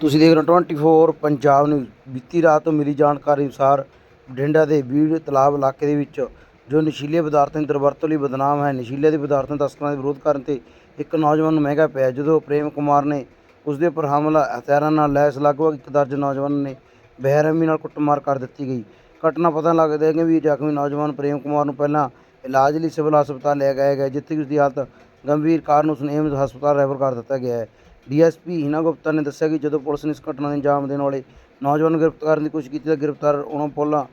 ਤੁਸੀਂ ਦੇਖ ਰਹੇ ਹੋ 24 ਪੰਜਾਬ ਨਿਊਜ਼ ਬੀਤੀ ਰਾਤ ਤੋਂ ਮਿਲੀ ਜਾਣਕਾਰੀ ਅਨੁਸਾਰ ਬਠਿੰਡਾ ਦੇ ਬੀੜ ਤਲਾਬ ਇਲਾਕੇ ਦੇ ਵਿੱਚ ਜੋ ਨਸ਼ੀਲੇ ਪਦਾਰਥਾਂ ਦੀ ਦੁਰਵਰਤੋਂ ਲਈ ਬਦਨਾਮ ਹੈ, ਨਸ਼ੀਲੇ ਦੇ ਪਦਾਰਥਾਂ ਤਸਕਰਾਂ ਦੇ ਵਿਰੋਧ ਕਰਨ ਤੇ ਇੱਕ ਨੌਜਵਾਨ ਨੂੰ ਮਹਿੰਗਾ ਪਿਆ ਜਦੋਂ ਪ੍ਰੇਮ ਕੁਮਾਰ ਨੇ ਉਸ ਦੇ ਉੱਪਰ ਹਮਲਾ, ਹਥਿਆਰਾਂ ਨਾਲ ਲੈਸ ਲਗਭਗ ਇੱਕ ਦਰਜਨ ਨੌਜਵਾਨਾਂ ਨੇ ਬੇਰਹਿਮੀ ਨਾਲ ਕੁੱਟਮਾਰ ਕਰ ਦਿੱਤੀ ਗਈ। ਘਟਨਾ ਪਤਾ ਲੱਗਦਾ ਹੈ ਕਿ ਵੀ ਜ਼ਖਮੀ ਨੌਜਵਾਨ ਪ੍ਰੇਮ ਕੁਮਾਰ ਨੂੰ ਪਹਿਲਾਂ ਇਲਾਜ ਲਈ ਸਿਵਲ ਹਸਪਤਾਲ ਲੈ ਗਿਆ ਗਿਆ ਜਿੱਥੇ ਕਿ ਉਸ ਦੀ ਹਾਲਤ ਗੰਭੀਰ ਕਾਰਨ ਉਸ ਨੂੰ ਏਮਜ਼ ਹਸਪਤਾਲ ਰੈਫਰ ਕਰ ਦਿੱਤਾ ਗਿਆ ਹੈ। ਡੀਐਸਪੀ ਹੀਨਾ ਗੁਪਤਾ ਨੇ ਦੱਸਿਆ ਕਿ ਜਦੋਂ ਪੁਲਿਸ ਨੇ ਇਸ ਘਟਨਾ ਨੂੰ ਅੰਜਾਮ ਦੇਣ ਵਾਲੇ ਨੌਜਵਾਨ ਨੂੰ ਗ੍ਰਿਫਤਾਰ ਕਰਨ ਦੀ ਕੋਸ਼ਿਸ਼ ਕੀਤੀ ਤਾਂ ਗ੍ਰਿਫਤਾਰ ਉਹਨਾਂ ਪੁੱਲਾਂ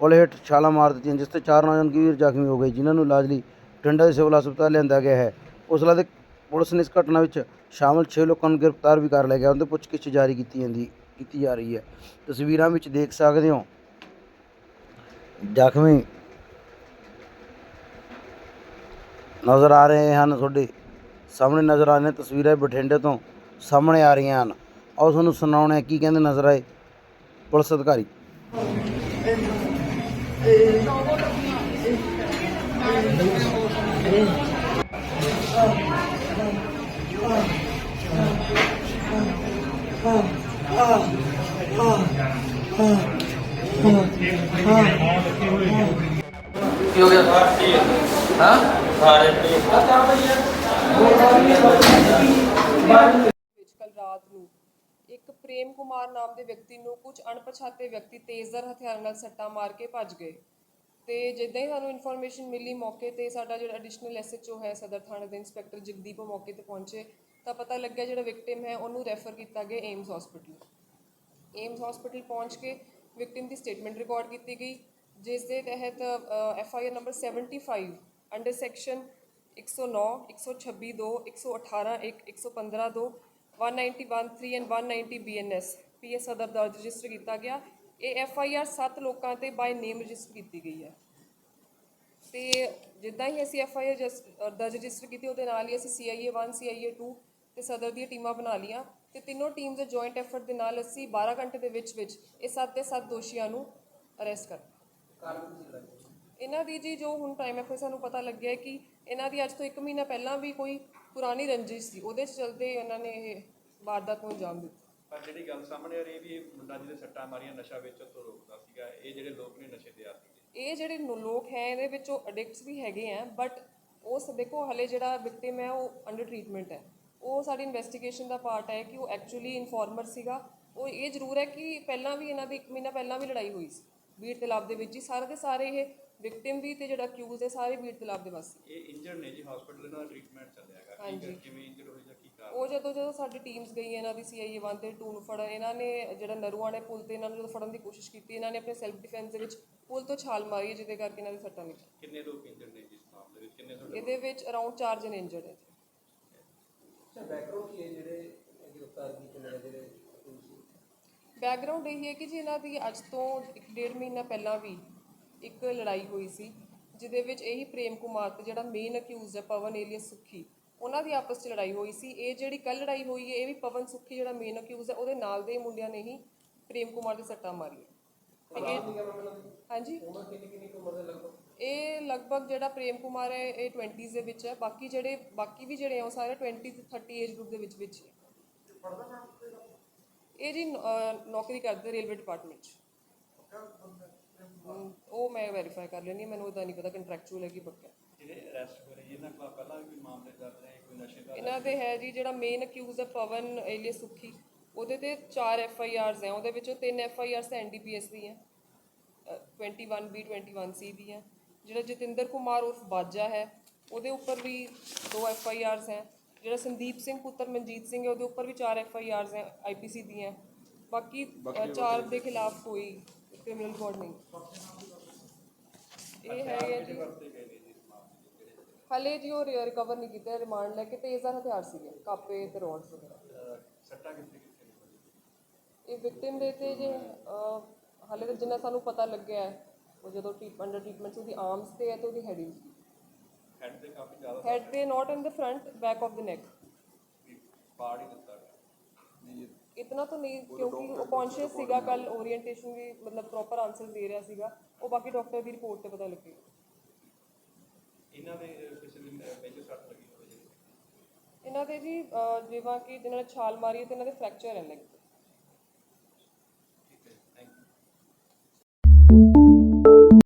ਪੁਲ ਹੇਠ ਛਾਲਾਂ ਮਾਰ ਦਿੱਤੀਆਂ, ਜਿਸ ਤੇ ਚਾਰ ਨੌਜਵਾਨ ਗੰਭੀਰ ਜ਼ਖਮੀ ਹੋ ਗਏ, ਜਿਨ੍ਹਾਂ ਨੂੰ ਇਲਾਜ ਲਈ ਬਠਿੰਡਾ ਦੇ ਸਿਵਲ ਹਸਪਤਾਲ ਲਿਆਂਦਾ ਗਿਆ ਹੈ। ਉਸਲਾ ਦੇ ਪੁਲਿਸ ਨੇ ਇਸ ਘਟਨਾ ਵਿੱਚ ਸ਼ਾਮਲ 6 ਲੋਕਾਂ ਨੂੰ ਗ੍ਰਿਫਤਾਰ ਵੀ ਕਰ ਲਿਆ ਗਿਆ ਉਹਨਾਂ ਤੋਂ ਪੁੱਛਗਿੱਛ ਜਾਰੀ ਕੀਤੀ ਜਾਂਦੀ, ਕੀਤੀ ਜਾ ਰਹੀ ਹੈ। ਤਸਵੀਰਾਂ ਵਿੱਚ ਦੇਖ ਸਕਦੇ ਹੋ। ਜ਼ਖਮੀ ਨਜ਼ਰ ਆ ਰਹੇ ਹਨ ਤੁਹਾਡੇ ਸਾਹਮਣੇ ਨਜ਼ਰ ਆ ਰਹੀਆਂ ਤਸਵੀਰਾਂ ਬਠਿੰਡੇ ਤੋਂ ਸਾਹਮਣੇ ਆ ਰਹੀਆਂ ਹਨ। ਆਓ ਤੁਹਾਨੂੰ ਸੁਣਾਉਣੇ ਆ ਕੀ ਕਹਿੰਦੇ ਨਜ਼ਰ ਆਏ ਪੁਲਿਸ ਅਧਿਕਾਰੀ। ਕੀ ਹੋ ਗਿਆ? ਹਾਂ? ਸਾਰੇ ਵਿੱਚ ਕੱਲ ਰਾਤ ਨੂੰ ਇੱਕ ਪ੍ਰੇਮ ਕੁਮਾਰ ਨਾਮ ਦੇ ਵਿਅਕਤੀ ਨੂੰ ਕੁਝ ਅਣਪਛਾਤੇ ਵਿਅਕਤੀ ਤੇਜ਼ਰ ਹਥਿਆਰਾਂ ਨਾਲ ਸੱਟਾਂ ਮਾਰ ਕੇ ਭੱਜ ਗਏ। ਤੇ ਜਿੱਦਾਂ ਹੀ ਸਾਨੂੰ ਇਨਫੋਰਮੇਸ਼ਨ ਮਿਲੀ ਮੌਕੇ ਤੇ ਸਾਡਾ ਜਿਹੜਾ ਐਡੀਸ਼ਨਲ ਐਸਐਚਓ ਹੈ ਸਦਰ ਥਾਣੇ ਦੇ ਇੰਸਪੈਕਟਰ ਜਗਦੀਪ ਉਹ ਮੌਕੇ ਤੇ ਪਹੁੰਚੇ, ਤਾਂ ਪਤਾ ਲੱਗਿਆ ਜਿਹੜਾ ਵਿਕਟਿਮ ਹੈ ਉਹਨੂੰ ਰੈਫਰ ਕੀਤਾ ਗਿਆ ਏਮਸ ਹਸਪੀਟਲ ਏਮਸ ਹਸਪੀਟਲ ਪਹੁੰਚ ਕੇ ਵਿਕਟਿਮ ਦੀ ਸਟੇਟਮੈਂਟ ਰਿਕਾਰਡ ਕੀਤੀ ਗਈ, ਜਿਸ ਦੇ ਤਹਿਤ F I R number 75 under section 109 126 2 118 1 115 2 191 3 and 190 BNS PS Sadar ਦਰਜ ਰਜਿਸਟਰ ਕੀਤਾ ਗਿਆ। ਇਹ ਐਫ ਆਈ ਆਰ 7 ਲੋਕਾਂ ਤੇ ਬਾਈ ਨੇਮ ਰਜਿਸਟਰ ਕੀਤੀ ਗਈ ਹੈ। ਤੇ ਜਿੱਦਾਂ ਹੀ ਅਸੀਂ ਐਫ ਆਈ ਆਰ ਦਰਜ ਰਜਿਸਟਰ ਕੀਤੀ, ਉਹਦੇ ਨਾਲ ਹੀ ਅਸੀਂ ਸੀਆਈਏ 1 ਸੀਆਈਏ 2 ਤੇ ਸਦਰ ਦੀਆਂ ਟੀਮਾਂ ਬਣਾ ਲੀਆਂ ਤੇ ਤਿੰਨੋਂ ਟੀਮਸ ਦੇ ਜੁਆਇੰਟ ਐਫਰਟ ਦੇ ਨਾਲ ਅਸੀਂ 12 ਘੰਟੇ ਦੇ ਵਿੱਚ ਵਿੱਚ ਇਹ ਸੱਤ ਦੇ ਸੱਤ ਦੋਸ਼ੀਆਂ ਨੂੰ ਅਰੈਸਟ ਕਰ ਇਹਨਾਂ ਦੀ ਜੀ ਜੋ ਹੁਣ ਟਾਈਮ ਐਫ ਸਾਨੂੰ ਪਤਾ ਲੱਗਿਆ ਕਿ ਇਹਨਾਂ ਦੀ ਅੱਜ ਤੋਂ 1 ਮਹੀਨਾ ਪਹਿਲਾਂ ਵੀ ਕੋਈ ਪੁਰਾਣੀ ਰੰਜਿਸ਼ ਸੀ। ਉਹਦੇ ਚਲਦੇ ਇਹਨਾਂ ਨੇ ਇਹ ਵਾਰਦਾਤ ਨੂੰ ਅੰਜਾਮ ਦਿੱਤਾ। ਪਰ ਜਿਹੜੀ ਗੱਲ ਸਾਹਮਣੇ ਆ ਰਹੀ ਵੀ ਇਹ ਮੁੰਡਾ ਜਿਹਦੇ ਸੱਟਾਂ ਮਾਰੀਆਂ ਨਸ਼ਾ ਵੇਚਣ ਤੋਂ ਰੋਕਦਾ ਸੀਗਾ ਇਹ ਜਿਹੜੇ ਲੋਕ ਨੇ ਨਸ਼ੇ ਦੇ ਆਦੀ ਇਹ ਜਿਹੜੇ ਲੋਕ ਹੈ ਇਹਦੇ ਵਿੱਚ ਉਹ ਅਡਿਕਟਸ ਵੀ ਹੈਗੇ ਆ ਬਟ ਉਸ ਦੇਖੋ ਹਲੇ ਜਿਹੜਾ ਵਿਕਟਿਮ ਹੈ ਉਹ ਅੰਡਰ ਟਰੀਟਮੈਂਟ ਹੈ। ਉਹ ਸਾਡੀ ਇਨਵੈਸਟੀਗੇਸ਼ਨ ਦਾ ਪਾਰਟ ਹੈ ਕਿ ਉਹ ਐਕਚੁਅਲੀ ਇਨਫੋਰਮਰ ਸੀਗਾ। ਉਹ ਇਹ ਜ਼ਰੂਰ ਹੈ ਕਿ ਪਹਿਲਾਂ ਵੀ ਇਹਨਾਂ ਦੀ 1 ਮਹੀਨਾ ਪਹਿਲਾਂ ਵੀ ਲੜਾਈ ਹੋਈ ਸੀ। ਬੀੜ ਤਲਾਬ ਦੇ ਵਿੱਚ ਹੀ ਸਾਰੇ ਦੇ ਸਾਰੇ ਇਹ ਵਿਕਟਿਮ ਵੀ ਤੇ ਜਿਹੜਾ ਅਕਿਊਜ਼ ਹੈ ਸਾਰੇ ਬੀੜ ਤਲਾਬ ਦੇ ਵਾਸੀ। ਇਹ ਇੰਜਰਡ ਨੇ ਜੀ ਹਸਪੀਟਲ ਦਾ ਟ੍ਰੀਟਮੈਂਟ ਚੱਲਿਆ ਹੈਗਾ। ਕੀ ਹਾਂਜੀ। ਕਰ- ਕਿਵੇਂ ਇੰਜਰਡ ਹੋਈ ਜਾਂ ਕੀ ਕਾਰਨ ਉਹ ਜਦੋਂ ਜਦੋਂ ਸਾਡੀ ਟੀਮਸ ਗਈ ਇਹਨਾਂ ਦੀ ਸੀਆਈਏ 1 ਤੇ 2 ਨੂੰ ਫੜਨ ਇਹਨਾਂ ਨੇ ਜਿਹੜਾ ਨਰੂਆਂ ਨੇ ਪੁਲ ਤੇ ਇਹਨਾਂ ਨੂੰ ਜਦੋਂ ਫੜਨ ਦੀ ਕੋਸ਼ਿਸ਼ ਕੀਤੀ ਇਹਨਾਂ ਨੇ ਆਪਣੇ ਸੈਲਫ ਡਿਫੈਂਸ ਦੇ ਵਿੱਚ ਪੁਲ ਤੋਂ ਛਾਲ ਮਾਰੀ ਜਿਹਦੇ ਕਰਕੇ ਇਹਨਾਂ ਦੇ ਸੱਟਾਂ ਲੱਗੀਆਂ। ਕਿੰਨੇ ਲੋਕ ਇੰਜਰਡ ਨੇ ਜੀ ਇਸ ਮਾਮਲੇ ਵਿੱਚ? ਕਿੰਨੇ ਤੁਹਾਡੇ ਇਹਦੇ ਵਿੱਚ ਅਰਾਊਂਡ 4 ਜਣੇ ਇੰਜਰਡ ਹੈ ਬੈਕਗ੍ਰਾਉਂਡ ਇਹ ਹੈ ਕਿ ਜੀ ਇਹਨਾਂ ਦੀ ਅੱਜ ਤੋਂ ਇੱਕ ਡੇਢ ਮਹੀਨਾ ਪਹਿਲਾਂ ਵੀ ਇੱਕ ਲੜਾਈ ਹੋਈ ਸੀ ਜਿਹਦੇ ਵਿੱਚ ਇਹੀ ਪ੍ਰੇਮ ਕੁਮਾਰ ਤੇ ਜਿਹੜਾ ਮੇਨ ਅਕਿਊਜ਼ ਹੈ ਪਵਨ ਏਲੀਅਸ ਸੁੱਖੀ ਉਹਨਾਂ ਦੀ ਆਪਸ 'ਚ ਲੜਾਈ ਹੋਈ ਸੀ। ਇਹ ਜਿਹੜੀ ਕੱਲ ਲੜਾਈ ਹੋਈ ਹੈ ਇਹ ਵੀ ਪਵਨ ਸੁੱਖੀ ਜਿਹੜਾ ਮੇਨ ਅਕਿਊਜ਼ ਹੈ ਉਹਦੇ ਨਾਲ ਦੇ ਮੁੰਡਿਆਂ ਨੇ ਹੀ ਪ੍ਰੇਮ ਕੁਮਾਰ ਦੀ ਸੱਟਾਂ ਮਾਰੀਆਂ। ਹਾਂਜੀ? ਇਹ ਲਗਭਗ ਜਿਹੜਾ ਪ੍ਰੇਮ ਕੁਮਾਰ ਹੈ ਇਹ 20s ਦੇ ਵਿੱਚ ਹੈ। ਬਾਕੀ ਜਿਹੜੇ ਬਾਕੀ ਵੀ ਜਿਹੜੇ ਆ ਉਹ ਸਾਰੇ 20 ਤੇ 30 ਏਜ ਗਰੁੱਪ ਦੇ ਵਿੱਚ ਵਿੱਚ ਹੀ। ਇਹ ਜੀ ਨੌਕਰੀ ਕਰਦੇ ਰੇਲਵੇ ਡਿਪਾਰਟਮੈਂਟ 'ਚ। ਮੈਂ ਵੈਰੀਫਾਈ ਕਰ ਲੈਣੀ ਮੈਨੂੰ ਉਹਦਾ ਨਹੀਂ ਪਤਾ ਕੰਟਰੈਕਚੁਅਲ ਹੈ ਕਿ ਪੱਕਾ। ਹੈ। ਜਿਹੜੇ ਅਰੈਸਟ ਹੋਏ ਜੀ, ਇਹਨਾਂ ਕੋਲ ਪਹਿਲਾਂ ਵੀ ਕੋਈ ਮਾਮਲੇ ਦਰਜ ਹੈ ਕੋਈ ਨਸ਼ੇ ਦਾ ਇਹਨਾਂ ਦੇ ਹੈ ਜੀ ਜਿਹੜਾ ਮੇਨ ਅਕਿਊਜ਼ ਹੈ ਪਵਨ ਏਲੀਅਸ ਸੁੱਖੀ। ਉਹਦੇ ਤੇ 4 ਐਫ ਆਈ ਆਰਸ ਹੈ ਉਹਦੇ ਵਿੱਚੋਂ 3 ਐਫ ਆਈ ਆਰਸ ਐਨਡੀਪੀਐਸ ਦੀਆਂ ਅ, 21 ਬੀ 21 ਸੀ ਦੀਆਂ ਜਿਹੜਾ ਜਤਿੰਦਰ ਕੁਮਾਰ ਉਰਫ ਬਾਜਾ ਹੈ ਉਹਦੇ ਉੱਪਰ ਵੀ 2 ਐਫ ਆਈ ਆਰਸ ਹੈ। ਜਿਹੜਾ ਸੰਦੀਪ ਸਿੰਘ ਪੁੱਤਰ ਮਨਜੀਤ ਸਿੰਘ ਹੈ ਉਹਦੇ ਉੱਪਰ ਵੀ 4 ਐਫ ਆਈ ਆਰਸ ਹੈ ਆਈਪੀਸੀ ਦੀਆਂ ਬਾਕੀ ਅ, ਚਾਰ ਦੇ ਖਿਲਾਫ ਕੋਈ ਕ੍ਰਿਮੀਨਲ ਰਿਕਾਰਡ ਨਹੀਂ। ਇਹ ਹੈ ਜੀ। ਹਲੇ ਜੀ ਉਹ ਰਿਕਵਰ ਨਹੀਂ ਕੀਤਾ ਰਿਮਾਂਡ ਲੈ ਕੇ ਤੇਜ਼ਰ ਹਥਿਆਰ ਸੀਗੇ ਕਾਪੇ ਤੇ ਰੋਡਸ ਵਗੈਰਾ। ਸੱਟਾਂ ਕਿੱਥੇ ਕਿੱਥੇ? ਇਹ ਵਿਕਟਿਮ ਦੇ ਤੇ ਜੇ ਹਾਲੇ ਤੱਕ ਜਿੰਨਾ ਸਾਨੂੰ ਪਤਾ ਲੱਗਿਆ ਹੈ ਉਹ ਜਦੋਂ ਟ੍ਰੀਟ ਅੰਡਰ ਟ੍ਰੀਟਮੈਂਟ ਉਹਦੀ ਆਰਮਸ ਤੇ ਹੈ ਤੇ ਉਹਦੀ ਹੈਡਿੰਗ ਹੈਡ ਤੇ ਕਾਫੀ ਜ਼ਿਆਦਾ ਹੈਡ ਤੇ not in the front back of the neck ਪਾੜ ਹੀ ਦਿੱਤਾ ਗਿਆ। ਇਤਨਾ ਤਾਂ ਨਹੀਂ ਕਿਉਂਕਿ ਉਹ ਕੌਨਸ਼ੀਅਸ ਸੀਗਾ ਕੱਲ ਓਰੀਐਂਟੇਸ਼ਨ ਵੀ ਮਤਲਬ ਪ੍ਰੋਪਰ ਆਨਸਰ ਦੇ ਰਿਹਾ ਸੀਗਾ। ਉਹ ਬਾਕੀ ਡਾਕਟਰ ਦੀ ਰਿਪੋਰਟ ਤੇ ਪਤਾ ਇਹਨਾਂ ਦੇ ਕਿਸੇ ਸੱਟ ਲੱਗੀ ਹੋਵੇ ਜੀ ਇਹਨਾਂ ਦੇ ਜੀ ਜਿਵੇਂ ਕਿ ਜਿਹਨਾਂ ਨੇ ਛਾਲ ਮਾਰੀ ਤੇ ਇਹਨਾਂ ਦੇ ਫ੍ਰੈਕਚਰ ਹੈ ਲੈਗ।